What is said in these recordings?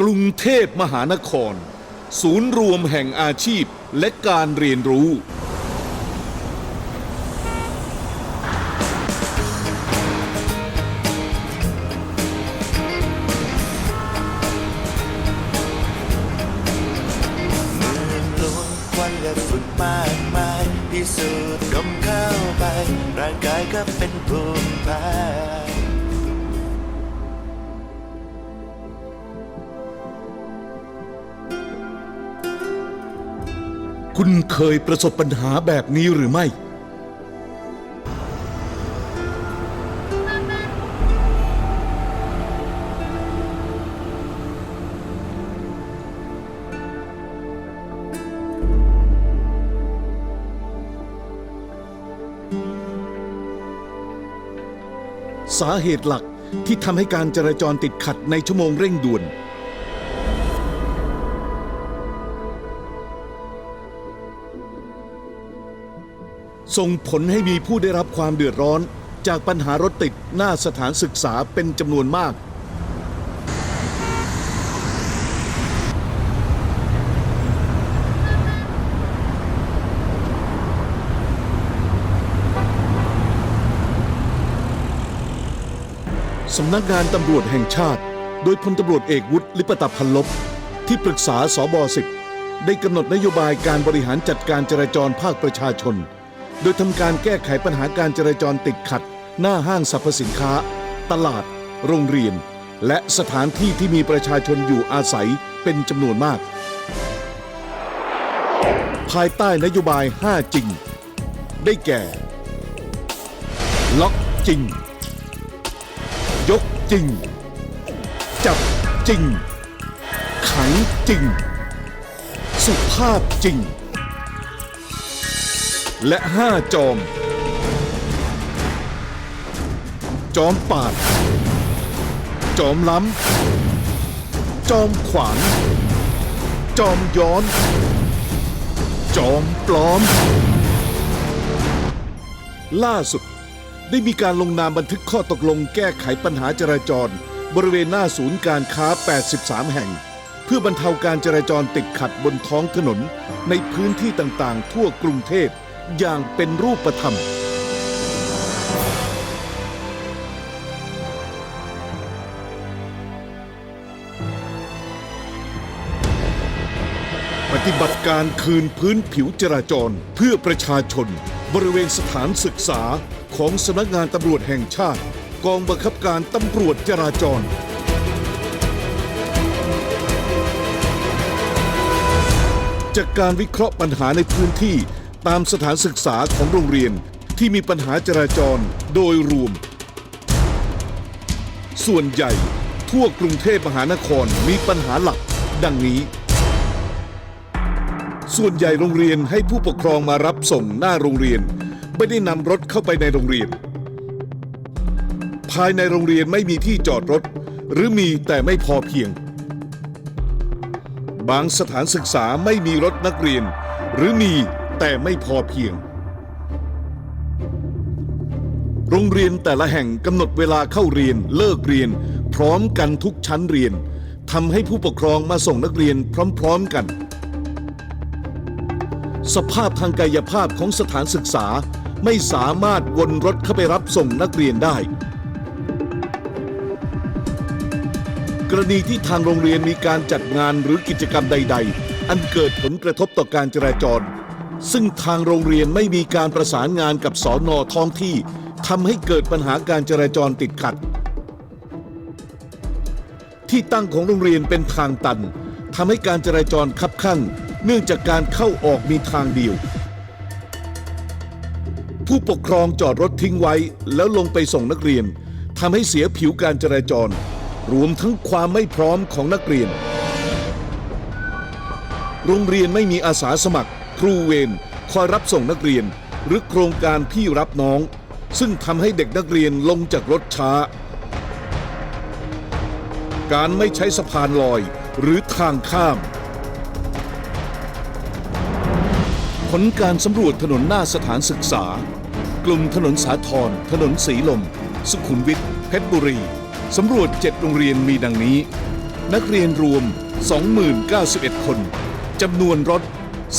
กรุงเทพมหานคร ศูนย์รวมแห่งอาชีพและการเรียนรู้มือลวงควันและฝุ่นมากมายพิสูจน์ดมเข้าไป ร่างกายก็เป็นภู คุณเคยประสบปัญหาแบบนี้หรือไม่ สาเหตุหลักที่ทำให้การจราจรติดขัดในชั่วโมงเร่งด่วน ส่งผลให้มีผู้ได้รับความเดือดร้อน จากปัญหารถติดหน้าสถานศึกษาเป็นจำนวนมาก สำนักงานตำรวจแห่งชาติ โดยพลตำรวจเอกวุฒิลิปตพันลบ ที่ปรึกษาสบสิบได้กำหนดนโยบายการบริหารจัดการจราจรภาคประชาชน โดยทำการแก้ไขปัญหาการจราจรติดขัด หน้าห้างสรรพสินค้า ตลาด โรงเรียน และสถานที่ที่มีประชาชนอยู่อาศัยเป็นจำนวนมาก ภายใต้นโยบาย 5 จริง ได้แก่ ล็อกจริง ยกจริง จับจริง ขังจริง สุภาพจริง และห้าจอม จอมปาด จอมล้ำ จอมขวางจอมย้อน จอมปลอม ล่าสุดได้มีการลงนามบันทึกข้อตกลงแก้ไขปัญหาจราจร บริเวณหน้าศูนย์การค้า 83 แห่ง เพื่อบรรเทาการจราจรติดขัดบนท้องถนนในพื้นที่ต่างๆ ทั่วกรุงเทพ อย่างเป็นรูปธรรม ปฏิบัติการคืนพื้นผิวจราจรเพื่อประชาชน บริเวณสถานศึกษาของสำนักงานตำรวจแห่งชาติ กองบังคับการตำรวจจราจรจากการวิเคราะห์ปัญหาในพื้นที่ ตามสถานศึกษาของโรงเรียนที่มีปัญหาจราจรโดยรวม ส่วนใหญ่ทั่วกรุงเทพมหานครมีปัญหาหลัก ดังนี้ ส่วนใหญ่โรงเรียนให้ผู้ปกครองมารับส่งหน้าโรงเรียน ไม่ได้นำรถเข้าไปในโรงเรียน ภายในโรงเรียนไม่มีที่จอดรถ หรือมีแต่ไม่พอเพียง บางสถานศึกษาไม่มีรถนักเรียน หรือมี แต่ไม่พอเพียง โรงเรียนแต่ละแห่งกำหนดเวลาเข้าเรียนเลิกเรียน พร้อมกันทุกชั้นเรียนทำให้ผู้ปกครองมาส่งนักเรียนพร้อมๆกัน สภาพทางกายภาพของสถานศึกษาไม่สามารถวนรถเข้าไปรับส่งนักเรียนได้ กรณีที่ทางโรงเรียนมีการจัดงานหรือกิจกรรมใด ๆ อันเกิดผลกระทบต่อการจราจร ซึ่งทางโรงเรียนไม่มีการประสานงานกับสอนอท้องที่ทำให้เกิดปัญหาการจราจรติดขัด ที่ตั้งของโรงเรียนเป็นทางตันทำให้การจราจรคับข้างเนื่องจากการเข้าออกมีทางเดียว ผู้ปกครองจอดรถทิ้งไว้แล้วลงไปส่งนักเรียนทำให้เสียผิวการจราจร รวมทั้งความไม่พร้อมของนักเรียน โรงเรียนไม่มีอาสาสมัคร ครูเวรคอยรับส่งนักเรียน หรือโครงการพี่รับน้อง ซึ่งทำให้เด็กนักเรียนลงจากรถช้า การไม่ใช้สะพานลอยหรือทางข้าม ผลการสำรวจถนนหน้าสถานศึกษา กลุ่มถนนสาทรถนนสีลม สุขุมวิทเพชรบุรีสำรวจเจ็ดโรงเรียนมีดังนี้ นักเรียนรวม 2091 คนจำนวนรถ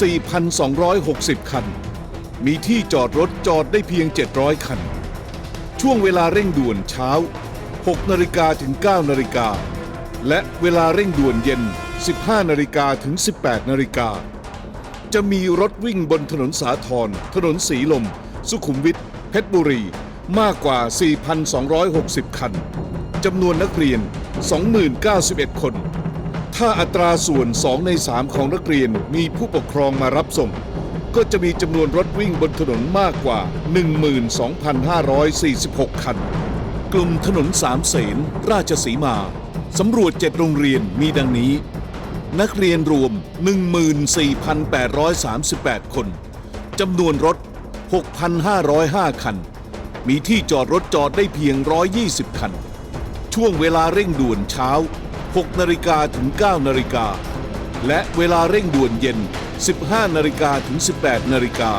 4,260 คัน มีที่จอดรถจอดได้เพียง 700 คัน ช่วงเวลาเร่งด่วนเช้า 6 นาฬิกาถึง 9 นาฬิกา และเวลาเร่งด่วนเย็น 15 นาฬิกาถึง 18 นาฬิกา จะมีรถวิ่งบนถนนสาทรถนนสีลม สุขุมวิท เพชรบุรี มากกว่า 4,260 คัน จำนวนนักเรียน 2091 คน ถ้าอัตราส่วน 2 ใน 3 ของนักเรียนมีผู้ปกครองมารับส่ง ก็จะมีจำนวนรถวิ่งบนถนนมากกว่า 12,546 คัน กลุ่มถนนสามเสนราชสีมา สำรวจ 7 โรงเรียนมีดังนี้ นักเรียนรวม 14,838 คน จำนวนรถ 6,505 คัน มีที่จอดรถจอดได้เพียง 120 คัน ช่วงเวลาเร่งด่วนเช้า 6นาฬิกาถึง 9นาฬิกา และเวลาเร่งด่วนเย็น 15นาฬิกาถึง 18นาฬิกา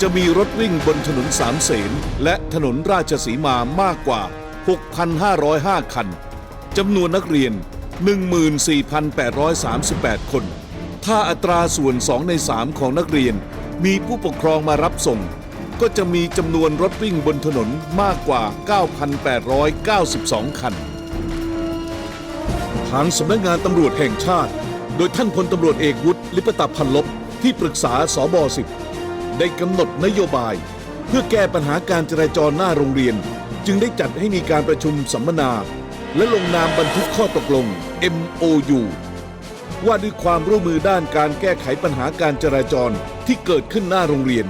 จะมีรถวิ่งบนถนนสามเสนและถนนราชสีมามากกว่า 6,505 คัน จำนวนนักเรียน 14,838 คน ถ้าอัตราส่วน 2 ใน 3 ของนักเรียน มีผู้ปกครองมารับส่ง ก็จะมีจำนวนรถวิ่งบนถนนมากกว่า 9,892 คัน ทางสำนักงานตำรวจแห่งชาติ โดยท่านพลตำรวจเอกวุฒิลิปตพันลบที่ปรึกษาสบ10ได้กำหนดนโยบาย เพื่อแก้ปัญหาการจราจรหน้าโรงเรียน จึงได้จัดให้มีการประชุมสัมมนา และลงนามบันทึกข้อตกลง MOU ว่าด้วยความร่วมมือด้านการแก้ไขปัญหาการจราจรที่เกิดขึ้นหน้าโรงเรียน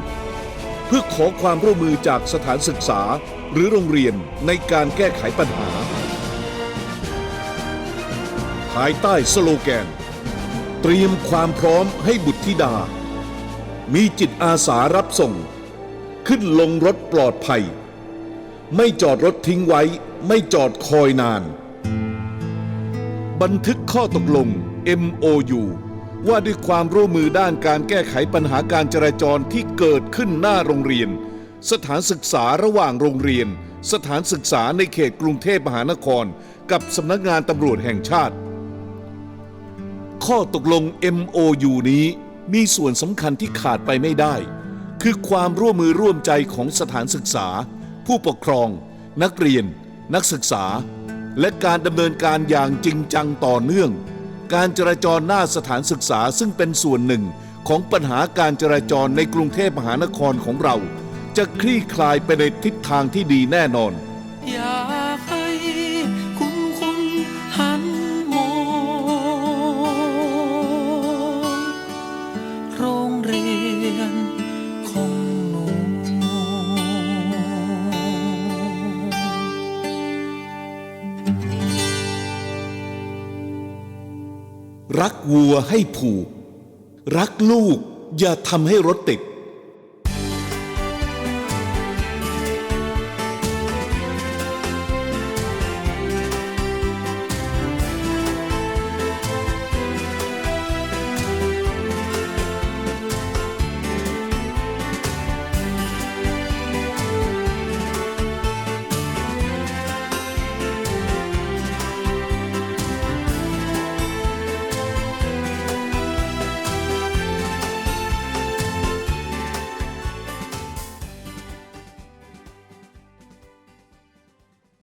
เพื่อขอความร่วมมือจากสถานศึกษาหรือโรงเรียนในการแก้ไขปัญหา ภายใต้สโลแกน เตรียมความพร้อมให้บุตรธิดา มีจิตอาสารับส่ง ขึ้นลงรถปลอดภัย ไม่จอดรถทิ้งไว้ไม่จอดคอยนาน บันทึกข้อตกลง MOU ว่าด้วยความร่วมมือด้านการแก้ไขปัญหาการจราจรที่เกิดขึ้นหน้าโรงเรียน สถานศึกษาระหว่างโรงเรียน สถานศึกษาในเขตกรุงเทพมหานคร กับสำนักงานตำรวจแห่งชาติ ข้อตกลง MOU นี้มีส่วนสำคัญที่ขาดไปไม่ได้ คือความร่วมมือร่วมใจของสถานศึกษา ผู้ปกครอง นักเรียน นักศึกษา และการดำเนินการอย่างจริงจังต่อเนื่อง การจราจรหน้าสถานศึกษาซึ่งเป็นส่วนหนึ่งของปัญหาการจราจรในกรุงเทพมหานครของเรา จะคลี่คลายไปในทิศทางที่ดีแน่นอน รักวัวให้ผูก รักลูกอย่าทำให้รถติด